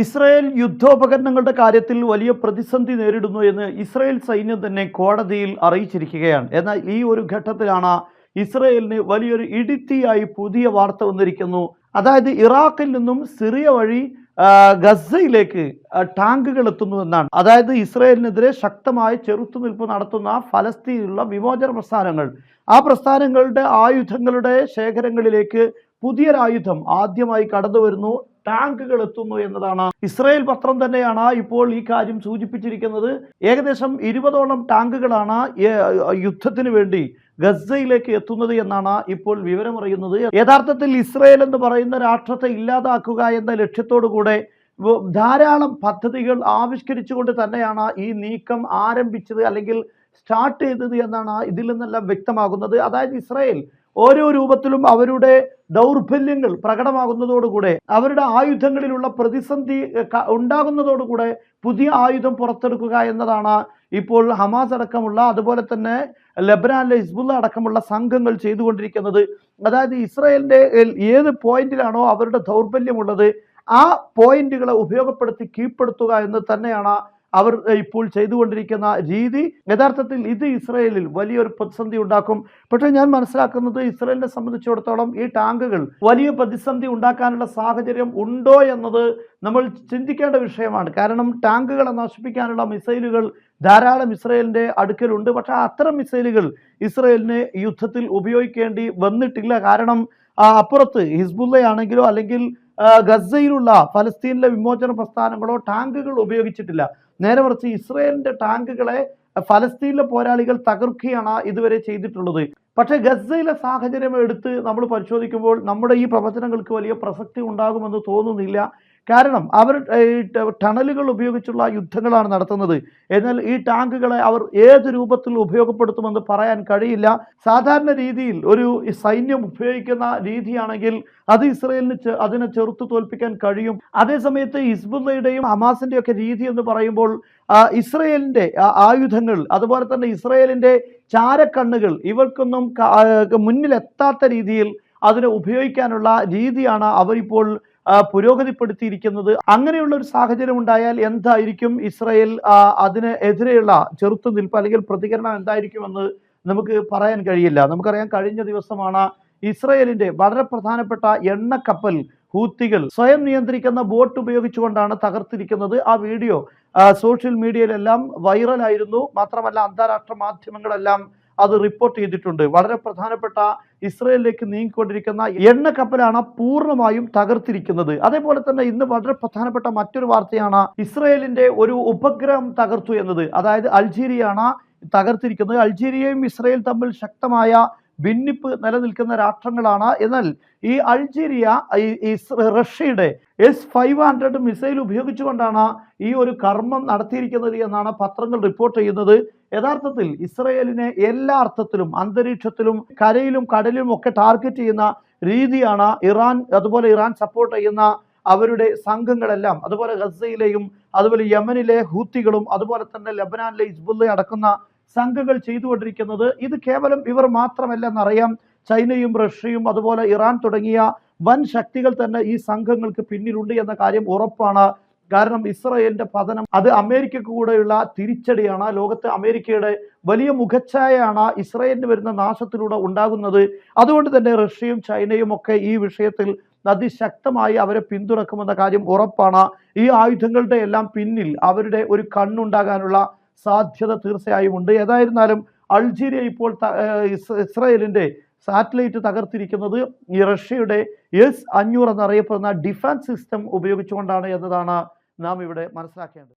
Israel യുദ്ധോപകരണങ്ങളുടെ കാര്യത്തിൽ വലിയ പ്രതിസന്ധി നേരിടുന്നു എന്ന് ഇസ്രായേൽ സൈന്യം തന്നെ കോടതിയിൽ അറിയിച്ചിരിക്കുകയാണ്. എന്നാൽ ഈ ഒരു ഘട്ടത്തിലാണ് ഇസ്രായേലിന് വലിയൊരു ഇടിത്തിയായി പുതിയ വാർത്ത വന്നിരിക്കുന്നു. അതായത് ഇറാഖിൽ നിന്നും സിറിയ വഴി ഗസയിലേക്ക് ടാങ്കുകൾ എത്തുന്നു എന്നാണ്. അതായത് ഇസ്രായേലിനെതിരെ ശക്തമായ ചെറുത്തുനിൽപ്പ് നടത്തുന്ന ഫലസ്തീനിലുള്ള വിമോചന പ്രസ്ഥാനങ്ങൾ. ആ പ്രസ്ഥാനങ്ങളുടെ ആയുധങ്ങളുടെ ശേഖരങ്ങളിലേക്ക് പുതിയൊരായുധം ആദ്യമായി കടന്നു വരുന്നു ടാങ്കുകൾ എത്തുന്നു എന്നതാണ്. ഇസ്രായേൽ പത്രം തന്നെയാണ് ഇപ്പോൾ ഈ കാര്യം സൂചിപ്പിച്ചിരിക്കുന്നത്. ഏകദേശം ഇരുപതോളം ടാങ്കുകളാണ് യുദ്ധത്തിന് വേണ്ടി ഗസയിലേക്ക് എത്തുന്നത് എന്നാണ് ഇപ്പോൾ വിവരമറിയുന്നത്. യഥാർത്ഥത്തിൽ ഇസ്രായേൽ എന്ന് പറയുന്ന രാഷ്ട്രത്തെ ഇല്ലാതാക്കുക എന്ന ലക്ഷ്യത്തോടു കൂടെ ധാരാളം പദ്ധതികൾ ആവിഷ്കരിച്ചുകൊണ്ട് തന്നെയാണ് ഈ നീക്കം ആരംഭിച്ചത് അല്ലെങ്കിൽ സ്റ്റാർട്ട് ചെയ്തത് എന്നാണ് ഇതിൽ നിന്നെല്ലാം വ്യക്തമാകുന്നത്. അതായത് ഇസ്രായേൽ ഓരോ രൂപത്തിലും അവരുടെ ദൗർബല്യങ്ങൾ പ്രകടമാകുന്നതോടുകൂടെ അവരുടെ ആയുധങ്ങളിലുള്ള പ്രതിസന്ധി ഉണ്ടാകുന്നതോടുകൂടെ പുതിയ ആയുധം പുറത്തെടുക്കുക എന്നതാണ് ഇപ്പോൾ ഹമാസ് അടക്കമുള്ള അതുപോലെ തന്നെ ലബനാനിലെ ഹിസ്ബുള്ള അടക്കമുള്ള സംഘങ്ങൾ ചെയ്തുകൊണ്ടിരിക്കുന്നത്. അതായത് ഇസ്രായേലിന്റെ ഏത് പോയിന്റിലാണോ അവരുടെ ദൗർബല്യമുള്ളത് ആ പോയിന്റുകളെ ഉപയോഗപ്പെടുത്തി കീഴ്പ്പെടുത്തുക എന്ന് തന്നെയാണ് അവർ ഇപ്പോൾ ചെയ്തുകൊണ്ടിരിക്കുന്ന രീതി യഥാർത്ഥത്തിൽ ഇത് ഇസ്രയേലിൽ വലിയൊരു പ്രതിസന്ധി ഉണ്ടാക്കും. പക്ഷേ ഞാൻ മനസ്സിലാക്കുന്നത് ഇസ്രയേലിനെ സംബന്ധിച്ചിടത്തോളം ഈ ടാങ്കുകൾ വലിയ പ്രതിസന്ധി ഉണ്ടാക്കാനുള്ള സാഹചര്യം ഉണ്ടോ എന്നത് നമ്മൾ ചിന്തിക്കേണ്ട വിഷയമാണ്. കാരണം ടാങ്കുകളെ നശിപ്പിക്കാനുള്ള മിസൈലുകൾ ധാരാളം ഇസ്രയേലിന്റെ അടുക്കലുണ്ട്. പക്ഷേ അത്തരം മിസൈലുകൾ ഇസ്രയേലിന് യുദ്ധത്തിൽ ഉപയോഗിക്കേണ്ടി വന്നിട്ടില്ല. കാരണം അപ്പുറത്ത് ഹിസ്ബുല്ലയാണെങ്കിലോ അല്ലെങ്കിൽ ഗസയിലുള്ള ഫലസ്തീനിലെ വിമോചന പ്രസ്ഥാനങ്ങളോ ടാങ്കുകൾ ഉപയോഗിച്ചിട്ടില്ല. നേരെ മറിച്ച് ഇസ്രായേലിന്റെ ടാങ്കുകളെ ഫലസ്തീനിലെ പോരാളികൾ തകർക്കുകയാണ് ഇതുവരെ ചെയ്തിട്ടുള്ളത്. പക്ഷേ ഗസയിലെ സാഹചര്യം എടുത്ത് നമ്മൾ പരിശോധിക്കുമ്പോൾ നമ്മുടെ ഈ പ്രവചനങ്ങൾക്ക് വലിയ പ്രസക്തി ഉണ്ടാകുമെന്ന് തോന്നുന്നില്ല. കാരണം അവർ ടണലുകൾ ഉപയോഗിച്ചുള്ള യുദ്ധങ്ങളാണ് നടത്തുന്നത്. എന്നാൽ ഈ ടാങ്കുകളെ അവർ ഏത് രൂപത്തിൽ ഉപയോഗപ്പെടുത്തുമെന്ന് പറയാൻ കഴിയില്ല. സാധാരണ രീതിയിൽ ഒരു സൈന്യം ഉപയോഗിക്കുന്ന രീതിയാണെങ്കിൽ അത് ഇസ്രയേലിന് അതിനെ ചെറുത്തു തോൽപ്പിക്കാൻ കഴിയും. അതേസമയത്ത് ഹിസ്ബുള്ളയുടെയും ഹമാസിന്റെ ഒക്കെ രീതി എന്ന് പറയുമ്പോൾ ഇസ്രയേലിന്റെ ആയുധങ്ങൾ അതുപോലെ തന്നെ ഇസ്രയേലിന്റെ ചാരക്കണ്ണുകൾ ഇവർക്കൊന്നും മുന്നിലെത്താത്ത രീതിയിൽ അതിനെ ഉപയോഗിക്കാനുള്ള രീതിയാണ് അവരിപ്പോൾ പുരോഗതിപ്പെടുത്തിയിരിക്കുന്നത്. അങ്ങനെയുള്ള ഒരു സാഹചര്യം ഉണ്ടായാൽ എന്തായിരിക്കും ഇസ്രയേൽ അതിന് എതിരെയുള്ള ചെറുത്തുനിൽപ്പ് അല്ലെങ്കിൽ പ്രതികരണം എന്തായിരിക്കുമെന്ന് നമുക്ക് പറയാൻ കഴിയില്ല. നമുക്കറിയാം കഴിഞ്ഞ ദിവസമാണ് ഇസ്രയേലിന്റെ വളരെ പ്രധാനപ്പെട്ട എണ്ണ കപ്പൽ ഹൂത്തികൾ സ്വയം നിയന്ത്രിക്കുന്ന ബോട്ട് ഉപയോഗിച്ചുകൊണ്ടാണ് തകർത്തിരിക്കുന്നത്. ആ വീഡിയോ സോഷ്യൽ മീഡിയയിലെല്ലാം വൈറലായിരുന്നു. മാത്രമല്ല അന്താരാഷ്ട്ര മാധ്യമങ്ങളെല്ലാം അത് റിപ്പോർട്ട് ചെയ്തിട്ടുണ്ട്. വളരെ പ്രധാനപ്പെട്ട ഇസ്രയേലിലേക്ക് നീങ്ങിക്കൊണ്ടിരിക്കുന്ന എണ്ണ കപ്പലാണ് പൂർണമായും തകർത്തിരിക്കുന്നത്. അതേപോലെ തന്നെ ഇന്ന് വളരെ പ്രധാനപ്പെട്ട മറ്റൊരു വാർത്തയാണ് ഇസ്രയേലിന്റെ ഒരു ഉപഗ്രഹം തകർത്തു എന്നത്. അതായത് അൾജീരിയാണ് തകർത്തിരിക്കുന്നത്. അൾജീരിയയും ഇസ്രയേൽ തമ്മിൽ ശക്തമായ ഭിന്നിപ്പ് നിലനിൽക്കുന്ന രാഷ്ട്രങ്ങളാണ്. എന്നാൽ ഈ അൾജീരിയ ഈ റഷ്യയുടെ എസ് ഫൈവ് ഹൺഡ്രഡ് മിസൈൽ ഉപയോഗിച്ചുകൊണ്ടാണ് ഈ ഒരു കർമ്മം നടത്തിയിരിക്കുന്നത് എന്നാണ് പത്രങ്ങൾ റിപ്പോർട്ട് ചെയ്യുന്നത്. യഥാർത്ഥത്തിൽ ഇസ്രയേലിനെ എല്ലാ അർത്ഥത്തിലും അന്തരീക്ഷത്തിലും കരയിലും കടലിലും ഒക്കെ ടാർഗറ്റ് ചെയ്യുന്ന രീതിയാണ് ഇറാൻ അതുപോലെ ഇറാൻ സപ്പോർട്ട് ചെയ്യുന്ന അവരുടെ സംഘങ്ങളെല്ലാം. അതുപോലെ ഗസയിലെയും അതുപോലെ യമനിലെ ഹൂത്തികളും അതുപോലെ തന്നെ ലബനാനിലെ ഇസ്ബുല്ല അടക്കുന്ന സംഘങ്ങൾ ചെയ്തുകൊണ്ടിരിക്കുന്നത്. ഇത് കേവലം ഇവർ മാത്രമല്ല മാത്രമല്ലെന്നറിയാം ചൈനയും റഷ്യയും അതുപോലെ ഇറാൻ തുടങ്ങിയ വൻ ശക്തികൾ തന്നെ ഈ സംഘങ്ങൾക്ക് പിന്നിലുണ്ട് എന്ന കാര്യം ഉറപ്പാണ്. കാരണം ഇസ്രയേലിന്റെ പതനം അത് അമേരിക്കക്ക് കൂടെയുള്ള തിരിച്ചടിയാണ്. ലോകത്ത് അമേരിക്കയുടെ വലിയ മുഖച്ഛായയാണ് ഇസ്രയേലിന് വരുന്ന നാശത്തിലൂടെ ഉണ്ടാകുന്നത്. അതുകൊണ്ട് തന്നെ റഷ്യയും ചൈനയും ഒക്കെ ഈ വിഷയത്തിൽ അതിശക്തമായി അവരെ പിന്തുണക്കുമെന്ന കാര്യം ഉറപ്പാണ്. ഈ ആയുധങ്ങളുടെ എല്ലാം പിന്നിൽ അവരുടെ ഒരു കണ്ണുണ്ടാകാനുള്ള സാധ്യത തീർച്ചയായും ഉണ്ട്. ഏതായിരുന്നാലും അൾജീരിയ ഇപ്പോൾ ഇസ്രയേലിന്റെ സാറ്റലൈറ്റ് തകർത്തിരിക്കുന്നത് ഈ റഷ്യയുടെ എസ് അഞ്ഞൂറ് എന്നറിയപ്പെടുന്ന ഡിഫൻസ് സിസ്റ്റം ഉപയോഗിച്ചുകൊണ്ടാണ് എന്നതാണ് നാം ഇവിടെ മനസ്സിലാക്കേണ്ടത്.